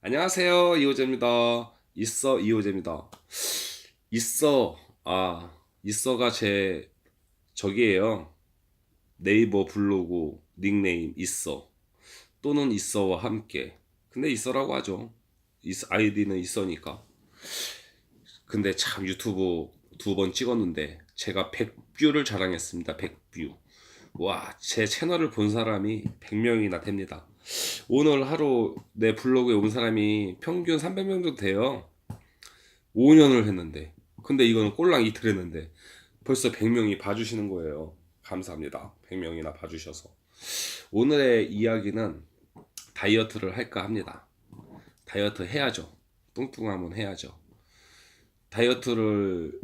안녕하세요. 이호재입니다. 있어 이호재입니다. 있어 아 있어가 제 저기예요. 네이버 블로그 닉네임 있어 또는 있어와 함께. 근데 있어라고 하죠. 있- 아이디는 있어니까. 근데 참 유튜브 두 번 찍었는데 제가 100뷰를 자랑했습니다. 100뷰. 와, 제 채널을 본 사람이 100명이나 됩니다. 오늘 하루 내 블로그에 온 사람이 평균 300명 정도 돼요. 5년을 했는데. 근데 이거는 꼴랑 이틀 했는데 벌써 100명이 봐주시는 거예요. 감사합니다. 100명이나 봐주셔서. 오늘의 이야기는 다이어트를 할까 합니다. 다이어트 해야죠. 뚱뚱하면 해야죠. 다이어트를,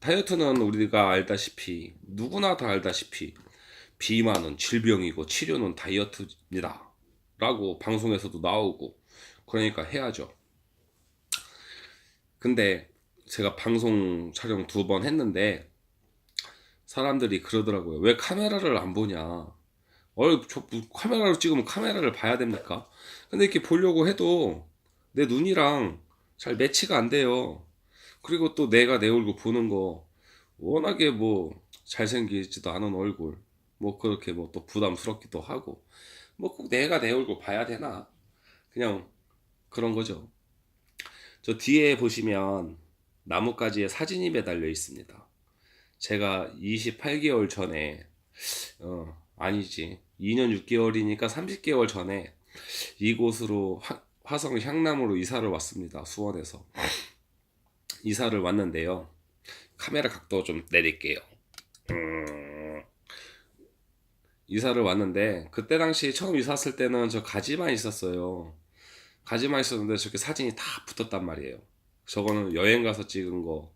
다이어트는 우리가 알다시피, 누구나 다 알다시피, 비만은 질병이고 치료는 다이어트입니다. 라고 방송에서도 나오고 그러니까 해야죠. 근데 제가 방송 촬영 두 번 했는데 사람들이 그러더라고요. 왜 카메라를 안 보냐? 얼, 저, 뭐 카메라로 찍으면 카메라를 봐야 됩니까? 근데 이렇게 보려고 해도 내 눈이랑 잘 매치가 안 돼요. 그리고 또 내가 내 얼굴 보는 거 워낙에 뭐 잘생기지도 않은 얼굴 뭐 그렇게 뭐 또 부담스럽기도 하고 뭐 꼭 내가 내 얼굴 봐야 되나? 그냥 그런 거죠. 저 뒤에 보시면 나뭇가지에 사진이 매달려 있습니다. 제가 28개월 전에, 어, 아니지. 2년 6개월이니까 30개월 전에 이곳으로 화, 화성 향남으로 이사를 왔습니다. 수원에서. 이사를 왔는데요. 카메라 각도 좀 내릴게요. 음, 이사를 왔는데 그때 당시 처음 이사 왔을 때는 저 가지만 있었어요. 가지만 있었는데 저렇게 사진이 다 붙었단 말이에요. 저거는 여행 가서 찍은 거,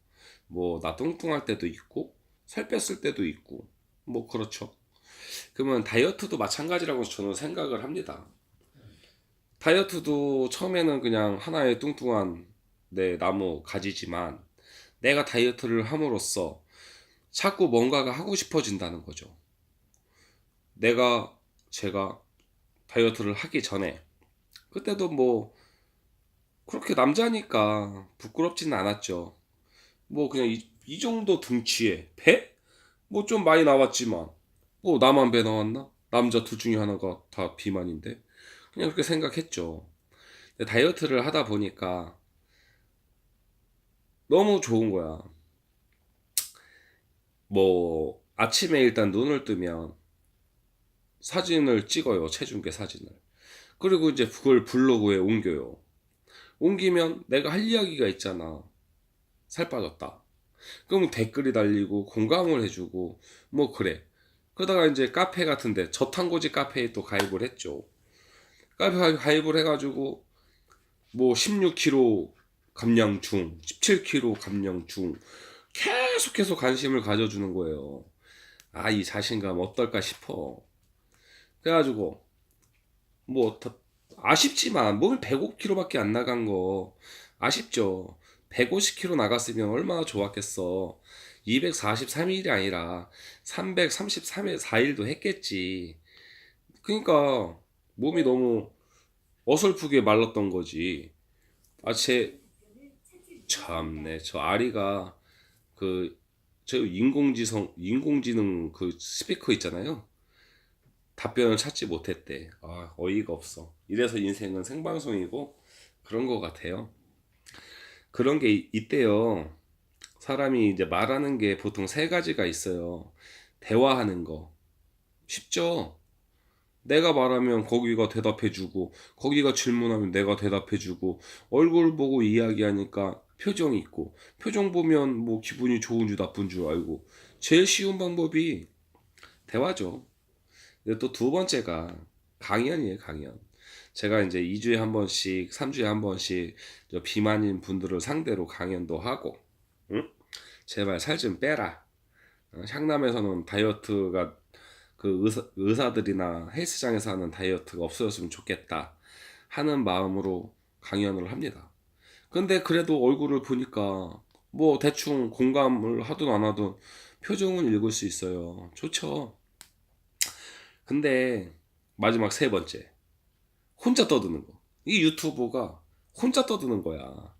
뭐 나 뚱뚱할 때도 있고 살 뺐을 때도 있고 뭐 그렇죠. 그러면 다이어트도 마찬가지라고 저는 생각을 합니다. 다이어트도 처음에는 그냥 하나의 뚱뚱한 내 나무 가지지만 내가 다이어트를 함으로써 자꾸 뭔가가 하고 싶어진다는 거죠. 내가 제가 다이어트를 하기 전에 그때도 뭐 그렇게 남자니까 부끄럽지는 않았죠. 뭐 그냥 이, 이 정도 등치에 배? 뭐 좀 많이 나왔지만 뭐 나만 배 나왔나? 남자 둘 중에 하나가 다 비만인데 그냥 그렇게 생각했죠. 다이어트를 하다 보니까 너무 좋은 거야. 뭐 아침에 일단 눈을 뜨면 사진을 찍어요. 체중계 사진을. 그리고 이제 그걸 블로그에 옮겨요. 옮기면 내가 할 이야기가 있잖아. 살 빠졌다. 그럼 댓글이 달리고 공감을 해주고 뭐 그래. 그러다가 이제 카페 같은데 저탄고지 카페에 또 가입을 했죠. 카페 가입을 해가지고 뭐 16kg 감량 중, 17kg 감량 중 계속해서 관심을 가져주는 거예요. 아, 이 자신감 어떨까 싶어. 그래가지고 뭐 더- 아쉽지만 몸이 105kg밖에 안 나간 거 아쉽죠. 150kg 나갔으면 얼마나 좋았겠어. 243일이 아니라 333일 4일도 했겠지. 그러니까 몸이 너무 어설프게 말랐던 거지. 아, 제 참네. 저 아리가 그 저 인공지성 인공지능 그 스피커 있잖아요. 답변을 찾지 못했대. 아, 어이가 없어. 이래서 인생은 생방송이고 그런 것 같아요. 그런 게 이- 있대요. 사람이 이제 말하는 게 보통 세 가지가 있어요. 대화하는 거. 쉽죠? 내가 말하면 거기가 대답해주고, 거기가 질문하면 내가 대답해주고, 얼굴 보고 이야기하니까 표정이 있고, 표정 보면 뭐 기분이 좋은 줄 나쁜 줄 알고, 제일 쉬운 방법이 대화죠. 또 두 번째가 강연이에요, 강연. 제가 이제 2주에 한 번씩, 3주에 한 번씩 저 비만인 분들을 상대로 강연도 하고, 응? 제발 살 좀 빼라. 어, 향남에서는 다이어트가 그 의사, 의사들이나 헬스장에서 하는 다이어트가 없어졌으면 좋겠다 하는 마음으로 강연을 합니다. 근데 그래도 얼굴을 보니까 뭐 대충 공감을 하든 안 하든 표정은 읽을 수 있어요. 좋죠. 근데 마지막 세 번째 혼자 떠드는 거. 이 유튜버가 혼자 떠드는 거야.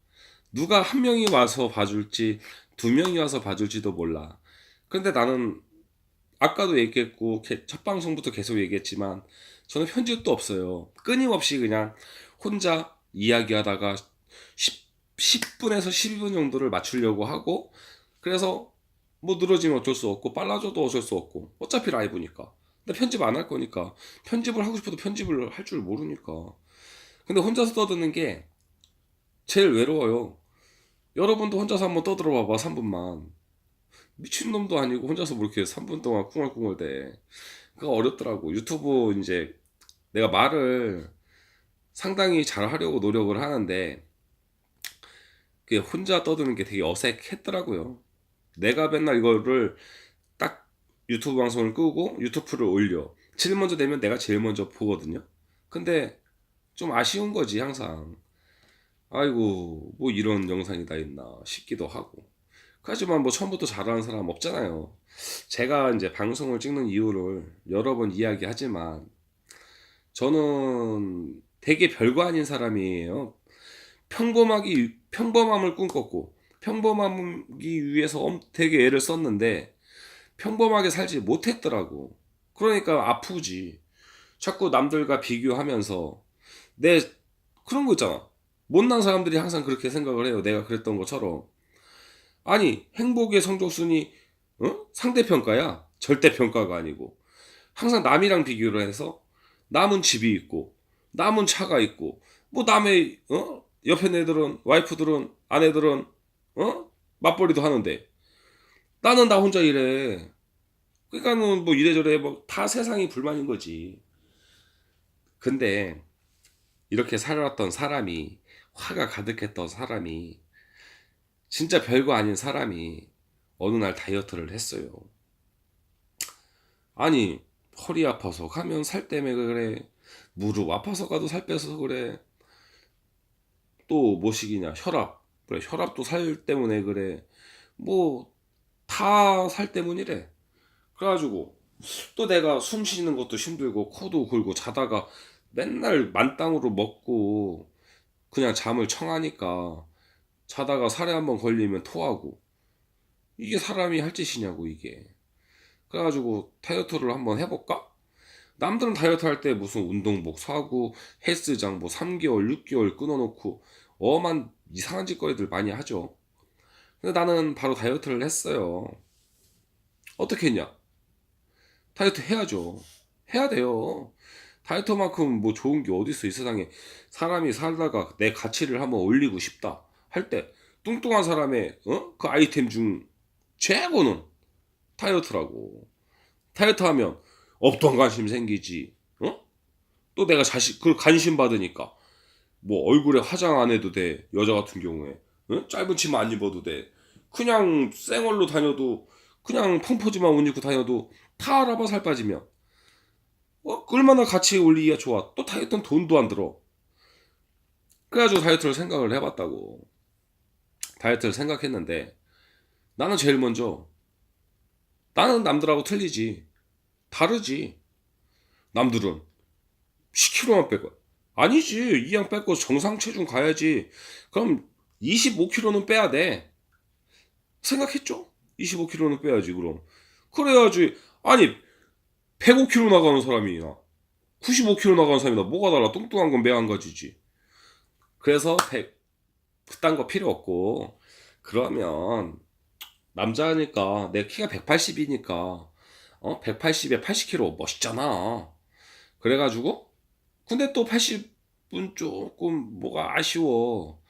누가 한 명이 와서 봐줄지 두 명이 와서 봐줄지도 몰라. 근데 나는 아까도 얘기했고 개- 첫 방송부터 계속 얘기했지만 저는 편집도 없어요. 끊임없이 그냥 혼자 이야기하다가 10, 10 분에서 12분 정도를 맞추려고 하고 그래서 뭐 늘어지면 어쩔 수 없고 빨라져도 어쩔 수 없고 어차피 라이브니까. 근데 편집 안 할 거니까 편집을 하고 싶어도 편집을 할 줄 모르니까. 근데 혼자서 떠드는 게 제일 외로워요. 여러분도 혼자서 한번 떠들어 봐봐 3분만. 미친놈도 아니고 혼자서 뭐 이렇게 3분 동안 쿵얼쿵얼 대. 그거 어렵더라고. 유튜브 이제 내가 말을 상당히 잘 하려고 노력을 하는데 그게 혼자 떠드는 게 되게 어색했더라고요. 내가 맨날 이거를 딱 유튜브 방송을 끄고 유튜브를 올려. 제일 먼저 되면 내가 제일 먼저 보거든요. 근데 좀 아쉬운 거지 항상. 아이고 뭐 이런 영상이 다 있나 싶기도 하고. 하지만 뭐 처음부터 잘하는 사람 없잖아요. 제가 이제 방송을 찍는 이유를 여러 번 이야기하지만 저는 되게 별거 아닌 사람이에요. 평범하기 평범함을 꿈꿨고 평범하기 위해서 엄- 되게 애를 썼는데 평범하게 살지 못했더라고. 그러니까 아프지. 자꾸 남들과 비교하면서 내 그런 거 있잖아. 못난 사람들이 항상 그렇게 생각을 해요. 내가 그랬던 것처럼. 아니 행복의 성적순위 어? 상대평가야. 절대평가가 아니고. 항상 남이랑 비교를 해서 남은 집이 있고 남은 차가 있고 뭐 남의 어? 옆에 애들은 와이프들은 아내들은 어? 맞벌이도 하는데 나는 나 혼자 이래. 그러니까는 뭐 이래저래 뭐 다 세상이 불만인 거지. 근데 이렇게 살아왔던 사람이 화가 가득했던 사람이 진짜 별거 아닌 사람이 어느 날 다이어트를 했어요. 아니 허리 아파서 가면 살 때문에 그래. 무릎 아파서 가도 살 빼서 그래. 또 뭐시기냐 혈압 그래 혈압도 살 때문에 그래. 뭐 다 살 때문이래. 그래가지고 또 내가 숨 쉬는 것도 힘들고 코도 골고 자다가 맨날 만땅으로 먹고 그냥 잠을 청하니까 자다가 살에 한번 걸리면 토하고 이게 사람이 할 짓이냐고 이게 그래가지고 다이어트를 한번 해볼까? 남들은 다이어트 할 때 무슨 운동복 사고 헬스장 뭐 3개월 6개월 끊어놓고 엄한 이상한 짓거리들 많이 하죠 근데 나는 바로 다이어트를 했어요. 어떻게 했냐? 다이어트 해야죠. 해야 돼요. 다이어트만큼 뭐 좋은 게 어디 있어 이 세상에. 사람이 살다가 내 가치를 한번 올리고 싶다 할 때 뚱뚱한 사람의 어? 그 아이템 중 최고는 다이어트라고. 다이어트 하면 없던 관심 생기지 어? 또 내가 자식 그 관심 받으니까 뭐 얼굴에 화장 안 해도 돼 여자 같은 경우에 어? 짧은 치마 안 입어도 돼 그냥 쌩얼로 다녀도 그냥 펑퍼짐만 옷 입고 다녀도 다 알아봐 살 빠지면 어, 얼마나 가치 올리기가 좋아. 또 다이어트는 돈도 안 들어. 그래가지고 다이어트를 생각을 해봤다고. 다이어트를 생각했는데, 나는 제일 먼저, 나는 남들하고 틀리지. 다르지. 남들은 10kg만 뺄 거야. 아니지. 이양 뺏고 정상 체중 가야지. 그럼 25kg는 빼야 돼. 생각했죠? 25kg는 빼야지, 그럼. 그래야지. 아니, 105kg 나가는 사람이나 95kg 나가는 사람이나 뭐가 달라 뚱뚱한 건 매한 가지지 그래서 100 그딴 거 필요 없고 그러면 남자니까 내 키가 180이니까 어 180에 80kg 멋있잖아 그래가지고 근데 또 80은 조금 뭐가 아쉬워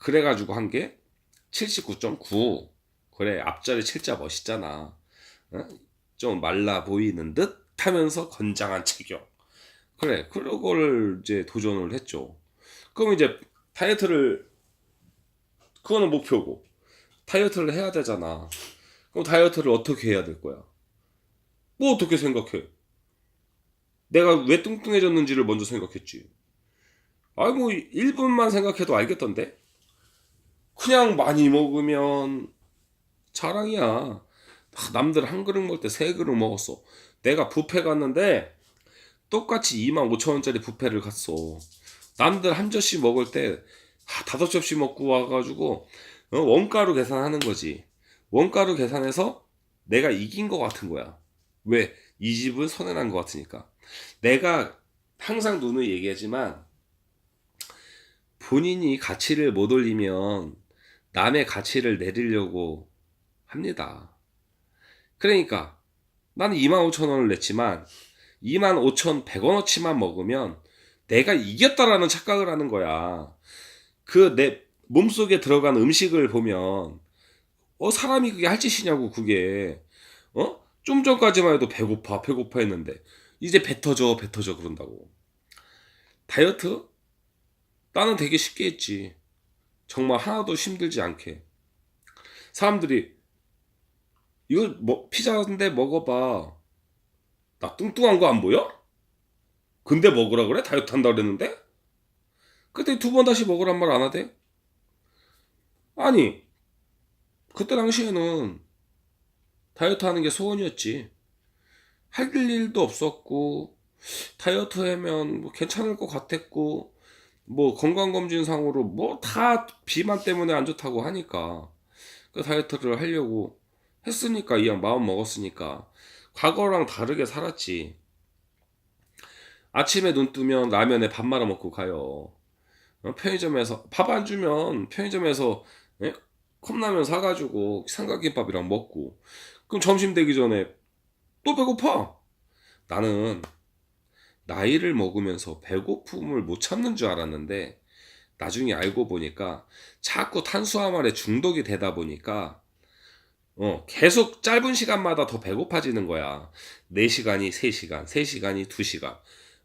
그래가지고 한 게 79.9 그래 앞자리 7자 멋있잖아 어? 좀 말라 보이는 듯 하면서 건장한 체격. 그래, 그거를 이제 도전을 했죠. 그럼 이제 다이어트를, 그거는 목표고, 다이어트를 해야 되잖아. 그럼 다이어트를 어떻게 해야 될 거야? 뭐 어떻게 생각해? 내가 왜 뚱뚱해졌는지를 먼저 생각했지. 아이, 뭐, 1분만 생각해도 알겠던데? 그냥 많이 먹으면 자랑이야. 아, 남들 한 그릇 먹을 때 세 그릇 먹었어. 내가 뷔페 갔는데 똑같이 2만 5천 원짜리 뷔페를 갔어. 남들 한 접시 먹을 때 아, 다섯 접시 먹고 와가지고 어, 원가로 계산하는 거지. 원가로 계산해서 내가 이긴 것 같은 거야. 왜? 이 집은 선회난 것 같으니까. 내가 항상 누누이 얘기하지만 본인이 가치를 못 올리면 남의 가치를 내리려고 합니다. 그러니까 나는 25,000원을 냈지만 25,100원어치만 먹으면 내가 이겼다라는 착각을 하는 거야. 그 내 몸속에 들어간 음식을 보면 어 사람이 그게 할 짓이냐고 그게 어? 좀 전까지만 해도 배고파 배고파 했는데 이제 배 터져 배 터져 그런다고. 다이어트? 나는 되게 쉽게 했지. 정말 하나도 힘들지 않게. 사람들이 이거 뭐 피자인데 먹어봐. 나 뚱뚱한 거 안 보여? 근데 먹으라 그래? 다이어트 한다 그랬는데? 그때 두 번 다시 먹으란 말 안 하대? 아니, 그때 당시에는 다이어트 하는 게 소원이었지. 할 일도 없었고, 다이어트 하면 뭐 괜찮을 것 같았고, 뭐 건강검진상으로 뭐 다 비만 때문에 안 좋다고 하니까, 그 다이어트를 하려고 했으니까, 이왕 마음 먹었으니까, 과거랑 다르게 살았지. 아침에 눈 뜨면 라면에 밥 말아 먹고 가요. 어, 편의점에서 밥 안 주면 편의점에서 예? 컵라면 사가지고 삼각김밥이랑 먹고 그럼 점심 되기 전에 또 배고파. 나는 나이를 먹으면서 배고픔을 못 참는 줄 알았는데 나중에 알고 보니까 자꾸 탄수화물에 중독이 되다 보니까 어, 계속 짧은 시간마다 더 배고파지는 거야. 4시간이 3시간, 3시간이 2시간.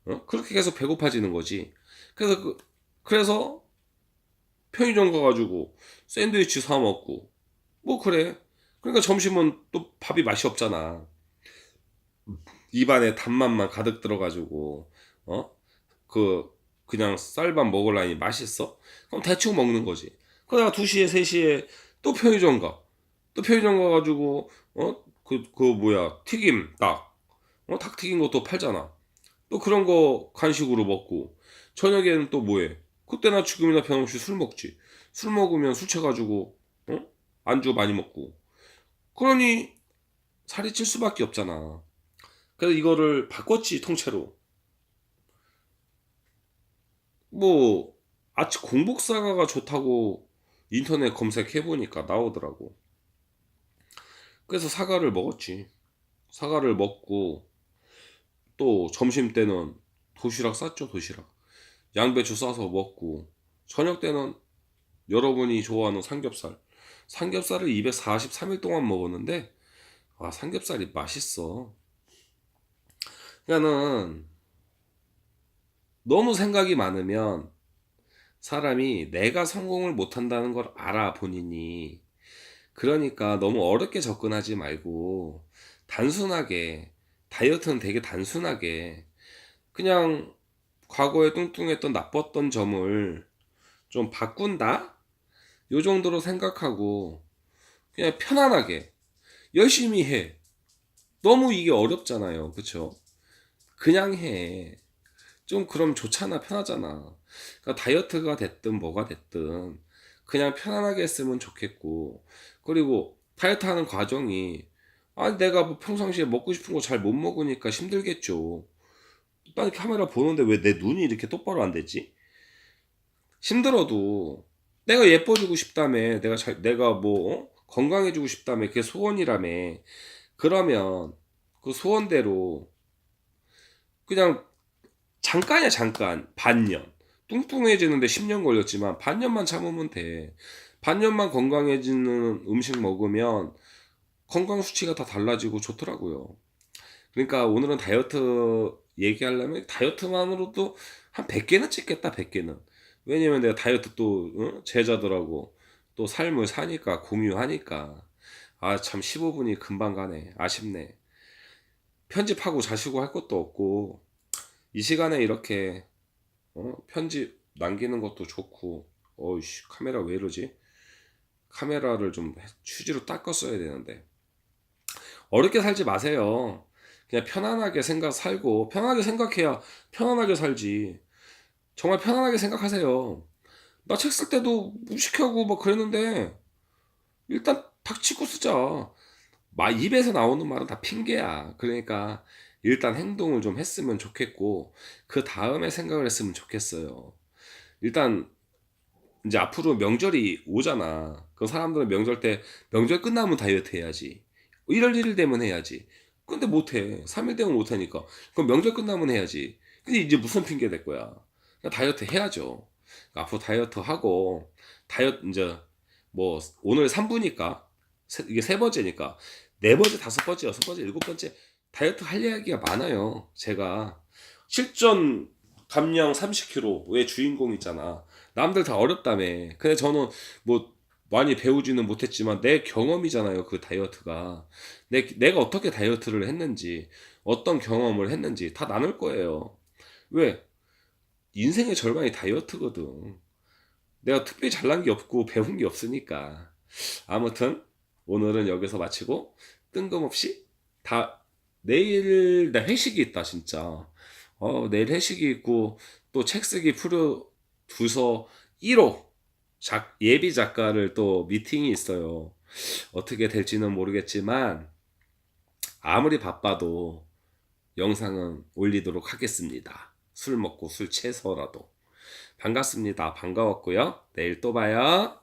어? 그렇게 계속 배고파지는 거지. 그래서 그, 그래서 편의점 가가지고 샌드위치 사 먹고 뭐 그래. 그러니까 점심은 또 밥이 맛이 없잖아. 입안에 단맛만 가득 들어가지고 어? 그 그냥 쌀밥 먹으려니 맛있어? 그럼 대충 먹는 거지. 그러다가 2시에 3시에 또 편의점 가. 또 편의점 가가지고 어? 그, 그 뭐야 튀김 닭. 어? 닭 튀긴 것도 팔잖아. 또 그런 거 간식으로 먹고 저녁에는 또 뭐해? 그때나 지금이나 변함없이 술 먹지. 술 먹으면 술 취해가지고 어? 안주 많이 먹고. 그러니 살이 찔 수밖에 없잖아. 그래서 이거를 바꿨지 통째로. 뭐 아치 공복사과가 좋다고 인터넷 검색해 보니까 나오더라고. 그래서 사과를 먹었지. 사과를 먹고 또 점심 때는 도시락 쌌죠 도시락. 양배추 싸서 먹고 저녁 때는 여러분이 좋아하는 삼겹살. 삼겹살을 243일 동안 먹었는데 아 삼겹살이 맛있어. 그러니까는 너무 생각이 많으면 사람이 내가 성공을 못한다는 걸 알아 본인이. 그러니까 너무 어렵게 접근하지 말고 단순하게 다이어트는 되게 단순하게 그냥 과거에 뚱뚱했던 나빴던 점을 좀 바꾼다? 요 정도로 생각하고 그냥 편안하게 열심히 해. 너무 이게 어렵잖아요. 그쵸? 그냥 해. 좀 그럼 좋잖아. 편하잖아. 그러니까 다이어트가 됐든 뭐가 됐든 그냥 편안하게 했으면 좋겠고 그리고 다이어트 하는 과정이 아니 내가 뭐 평상시에 먹고 싶은 거 잘 못 먹으니까 힘들겠죠. 딱 카메라 보는데 왜 내 눈이 이렇게 똑바로 안 되지? 힘들어도 내가 예뻐지고 싶다며 내가 잘 내가 뭐 어? 건강해지고 싶다며 그게 소원이라며 그러면 그 소원대로 그냥 잠깐이야 잠깐. 반년. 뚱뚱해지는데 10년 걸렸지만 반년만 참으면 돼. 반년만 건강해지는 음식 먹으면 건강 수치가 다 달라지고 좋더라고요. 그러니까 오늘은 다이어트 얘기하려면 다이어트만으로도 한 100개는 찍겠다 100개는. 왜냐면 내가 다이어트 또 어? 제자들하고 또 삶을 사니까 공유하니까. 아 참 15분이 금방 가네. 아쉽네 편집하고 자시고 할 것도 없고 이 시간에 이렇게 어? 편집 남기는 것도 좋고 어이씨 카메라 왜 이러지 카메라를 좀 휴지로 닦았어야 되는데 어렵게 살지 마세요 그냥 편안하게 생각 살고 편하게 생각해야 편안하게 살지 정말 편안하게 생각하세요 나 책 쓸 때도 무식하고 막 그랬는데 일단 닥치고 쓰자. 마 입에서 나오는 말은 다 핑계야. 그러니까 일단 행동을 좀 했으면 좋겠고 그 다음에 생각을 했으면 좋겠어요. 일단 이제 앞으로 명절이 오잖아. 그 사람들은 명절 때 명절 끝나면 다이어트 해야지. 1월 1일 되면 해야지. 근데 못 해. 3일 되면 못 하니까. 그럼 명절 끝나면 해야지. 근데 이제 무슨 핑계 댈 거야. 다이어트 해야죠. 그러니까 앞으로 다이어트 하고 다이어트 이제 뭐 오늘 3부니까 이게 세 번째니까 네 번째, 다섯 번째, 여섯 번째, 일곱 번째 다이어트 할 이야기가 많아요. 제가 실전 감량 30kg의 주인공 있잖아. 남들 다 어렵다며. 근데 저는 뭐 많이 배우지는 못했지만 내 경험이잖아요. 그 다이어트가. 내, 내가 어떻게 다이어트를 했는지, 어떤 경험을 했는지 다 나눌 거예요. 왜? 인생의 절반이 다이어트거든. 내가 특별히 잘난 게 없고 배운 게 없으니까. 아무튼 오늘은 여기서 마치고 뜬금없이 다 내일 나 회식이 있다 진짜. 어 내일 회식이 있고 또 책 쓰기 프로 두서 1호 작, 예비 작가를 또 미팅이 있어요. 어떻게 될지는 모르겠지만 아무리 바빠도 영상은 올리도록 하겠습니다. 술 먹고 술 채서라도. 반갑습니다. 반가웠고요. 내일 또 봐요.